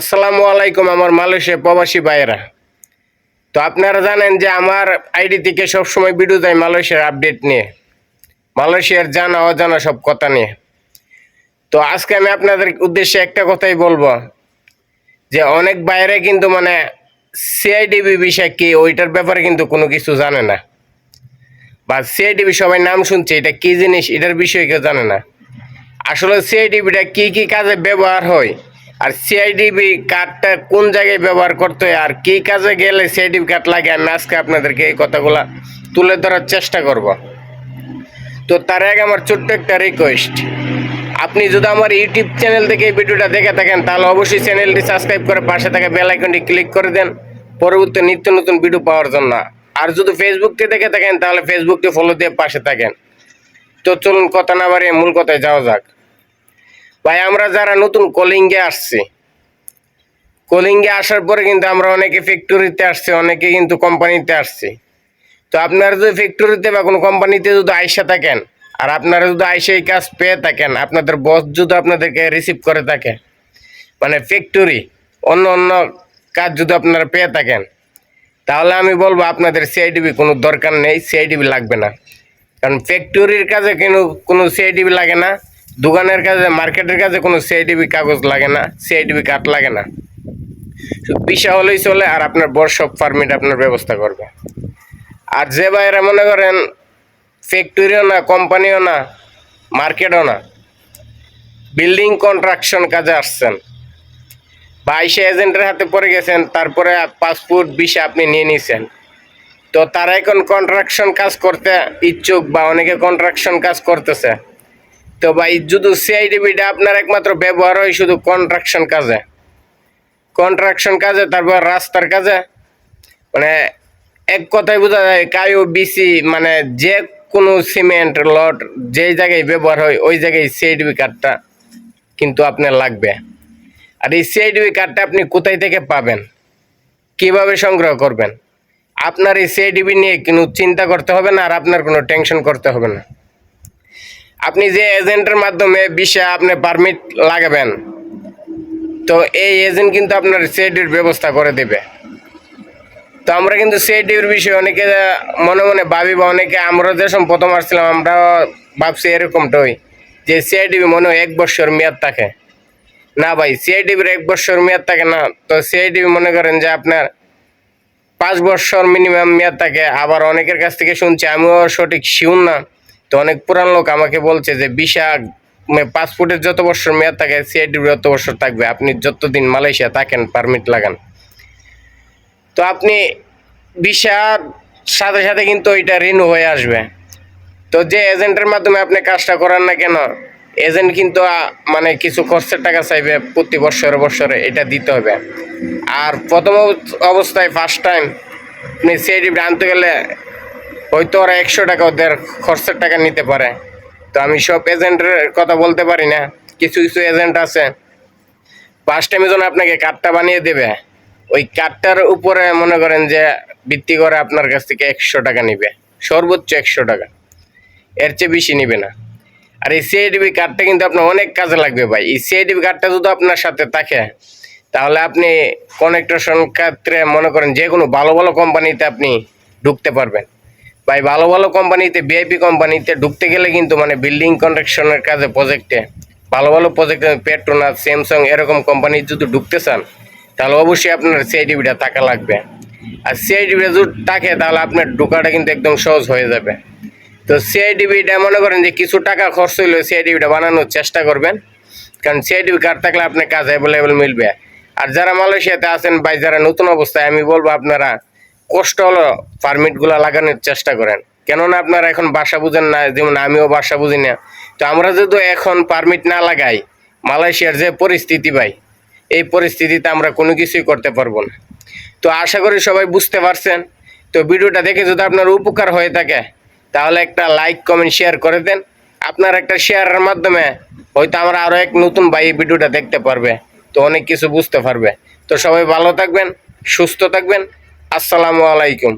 আসসালামু আলাইকুম আমার মালয়েশিয়া প্রবাসী ভাইয়েরা। তো আপনারা জানেন যে আমার আইডি থেকে সবসময় ভিডিও দেয় মালয়েশিয়ার আপডেট নিয়ে। মালয়েশিয়ার জানা অজানা সব কথা নিয়ে। তো আজকে আমি আপনাদের উদ্দেশ্যে একটা কথাই বলব যে অনেক বাইরে কিন্তু মানে সিআইডিবি বিষয় কি ওইটার ব্যাপারে কিন্তু কোনো কিছু জানে না। বা সিআইডিবি সবাই নাম শুনছে, এটা কি জিনিস, এটার বিষয়ে কেউ জানে না। আসলে সিআইডিবিটা কি কি কাজে ব্যবহার হয় আর সিআইডিবি কার্ডটা কোন জায়গায় ব্যবহার করতে হয় আর কি কাজে গেলে সিআইডিবি কার্ড লাগে? আমি আজকে আপনাদেরকে এই কথাগুলা তুলে ধরার চেষ্টা করব। তো তার আগে আমার ছোট্ট একটা রিকোয়েস্ট আপনি যদি আমার ইউটিউব চ্যানেল থেকে এই ভিডিওটা দেখে থাকেন, তাহলে অবশ্যই চ্যানেলটি সাবস্ক্রাইব করে পাশে থাকা বেল আইকনটি ক্লিক করে দেন পরবর্তী নিত্য নতুন ভিডিও পাওয়ার জন্য। আর যদি ফেসবুক থেকে দেখে থাকেন, তাহলে ফেসবুকটি ফলো দিয়ে পাশে থাকেন। তো চলুন কথা না বাড়িয়ে মূল কথায় যাওয়া যাক। ভাই, আমরা যারা নতুন কলিঙ্গে আসছি, কলিঙ্গে আসার পরে কিন্তু আমরা অনেকে ফ্যাক্টরিতে আসছি, অনেকে কিন্তু কোম্পানিতে আসছি। তো আপনারা যদি ফ্যাক্টরিতে বা কোনো কোম্পানিতে যদি আইসা থাকেন, আর আপনারা যদি আইসা এই কাজ পেয়ে থাকেন, আপনাদের বস যদি আপনাদেরকে রিসিভ করে থাকে মানে ফ্যাক্টরি অন্য অন্য কাজ যদি আপনারা পেয়ে থাকেন, তাহলে আমি বলব আপনাদের সিআইডিবি কোনো দরকার নেই সিআইডিবি লাগবে না। কারণ ফ্যাক্টরির কাজে কোনো কোনো সিআইডিবি লাগে না। দোকানের কাজে, মার্কেটের কাজে কোনো সিআইডিবি কাগজ লাগে না সিআইডিবি কার্ড লাগে না। পিসা হলেই চলে আর আপনার সব পারমিট আপনার ব্যবস্থা করবে। আর যে বাইরে মনে করেন ফ্যাক্টরিও না কোম্পানিও না মার্কেটও না বিল্ডিং কন্ট্রাকশন কাজে আসছেন। বা আইসে এজেন্টের হাতে পড়ে গেছেন, তারপরে পাসপোর্ট ভিসা আপনি নিয়ে নিছেন। তো তারা এখন কন্ট্রাকশন কাজ করতে ইচ্ছুক বা অনেকে কন্ট্রাকশন কাজ করতেছে। তো ভাই, যদি সিআইডিবিটা আপনার একমাত্র ব্যবহার হয় শুধু কন্ট্রাকশন কাজে। কন্ট্রাকশন কাজে, তারপর রাস্তার কাজে। মানে এক কথায় বোঝা যায়, কায়ো বিসি মানে যে কোনো সিমেন্ট লট যেই জায়গায় ব্যবহার হয়, ওই জায়গায় সিআইডিবি কার্ডটা কিন্তু আপনার লাগবে। আর এই সিআইডিবি কার্ডটা আপনি কোথায় থেকে পাবেন? কীভাবে সংগ্রহ করবেন? আপনার এই সিআইডিবি নিয়ে কোনো চিন্তা করতে হবে না, আর আপনার কোনো টেনশন করতে হবে না। আপনি যে এজেন্টের মাধ্যমে বিষয়ে আপনি পারমিট লাগাবেন, তো এই এজেন্ট কিন্তু আপনার সিআইডির ব্যবস্থা করে দেবে। তো আমরা কিন্তু সিআইডির বিষয়ে অনেকে মনে মনে ভাবি বা অনেকে, আমরা যেসব প্রথম আসছিলাম আমরা ভাবছি এরকমটাই যে সিআইডিবি মনে হয় এক বছর মেয়াদ থাকে। না ভাই সিআইডিবির এক বছর মেয়াদ থাকে না, তো সিআইডিবি মনে করেন যে আপনার পাঁচ বছর মিনিমাম মেয়াদ থাকে। আবার অনেকের কাছ থেকে শুনছি, আমিও সঠিক শিউন না। তো অনেক পুরান লোক আমাকে বলছে যে বিশা পাসপোর্টের যত বছর মেয়াদ থাকে সিআইডির যত বছর থাকবে, আপনি যতদিন মালয়েশিয়া থাকেন পারমিট লাগান। তো আপনি ভিসার সাথে সাথে কিন্তু ওইটা রিনিউ হয়ে আসবে। তো যে এজেন্টের মাধ্যমে আপনি কাজটা করান না কেন এজেন্ট কিন্তু মানে কিছু খরচের টাকা চাইবে প্রতি বছরে বছরে, এটা দিতে হবে। আর প্রথম অবস্থায় ফার্স্ট টাইম আপনি সিআইডি আনতে গেলে হয়তো ওরা একশো টাকা ওদের খরচের টাকা নিতে পারে। তো আমি সব এজেন্টের কথা বলতে পারি না। কিছু কিছু এজেন্ট আছে। ফার্স্ট টাইমে যখন আপনাকে কার্ডটা বানিয়ে দেবে, ওই কার্ডটার উপরে মনে করেন যে ভিত্তি করে আপনার কাছ থেকে একশো টাকা নিবে। সর্বোচ্চ একশো টাকা। এর চেয়ে বেশি নিবে না। আর এই সিআইডিবি কার্ডটা কিন্তু আপনার অনেক কাজে লাগবে ভাই। এই সিআইডিবি কার্ডটা যদি আপনার সাথে থাকে, তাহলে আপনি কনেকট্রেশন ক্ষেত্রে মনে করেন যে কোনো ভালো ভালো কোম্পানিতে আপনি ঢুকতে পারবেন। ভাই, ভালো ভালো কোম্পানিতে ভিআইপি কোম্পানিতে ঢুকতে গেলে কিন্তু মানে বিল্ডিং কন্ট্রাকশনের কাজে প্রজেক্টে ভালো ভালো প্রজেক্টে পেট্রোনাস স্যামসাং এরকম কোম্পানি যদি ঢুকতে চান, তাহলে অবশ্যই আপনার সিআইডিবিটা টাকা লাগবে। আর সিআইডিবি যদি থাকে, তাহলে আপনার ঢোকাটা কিন্তু একদম সহজ হয়ে যাবে। তো সিআইডিবিটা মনে করেন যে কিছু টাকা খরচ হইলে সিআইডিবিটা বানানোর চেষ্টা করবেন, কারণ সিআইডিবি কার্ড থাকলে আপনার কাজ অ্যাভেলেবেল মিলবে। আর যারা মালয়েশিয়াতে আছেন বা যারা নতুন অবস্থায়, আমি বলব আপনারা কষ্ট হলো পারমিটগুলো লাগানোর চেষ্টা করেন। কেননা আপনারা এখন বাসা বুঝেন না, যেমন আমিও বাসা বুঝি না। তো আমরা যদি এখন পারমিট না লাগাই, মালয়েশিয়ার যে পরিস্থিতি ভাই, এই পরিস্থিতিতে আমরা কোনো কিছুই করতে পারব না। তো আশা করি সবাই বুঝতে পারছেন। তো ভিডিওটা দেখে যদি আপনার উপকার হয়ে থাকে, তাহলে একটা লাইক কমেন্ট শেয়ার করে দেন। আপনার একটা শেয়ারের মাধ্যমে হয়তো আমরা আরও এক নতুন ভাই এই ভিডিওটা দেখতে পারবে, তো অনেক কিছু বুঝতে পারবে। তো সবাই ভালো থাকবেন, সুস্থ থাকবেন। আসসালামু আলাইকুম।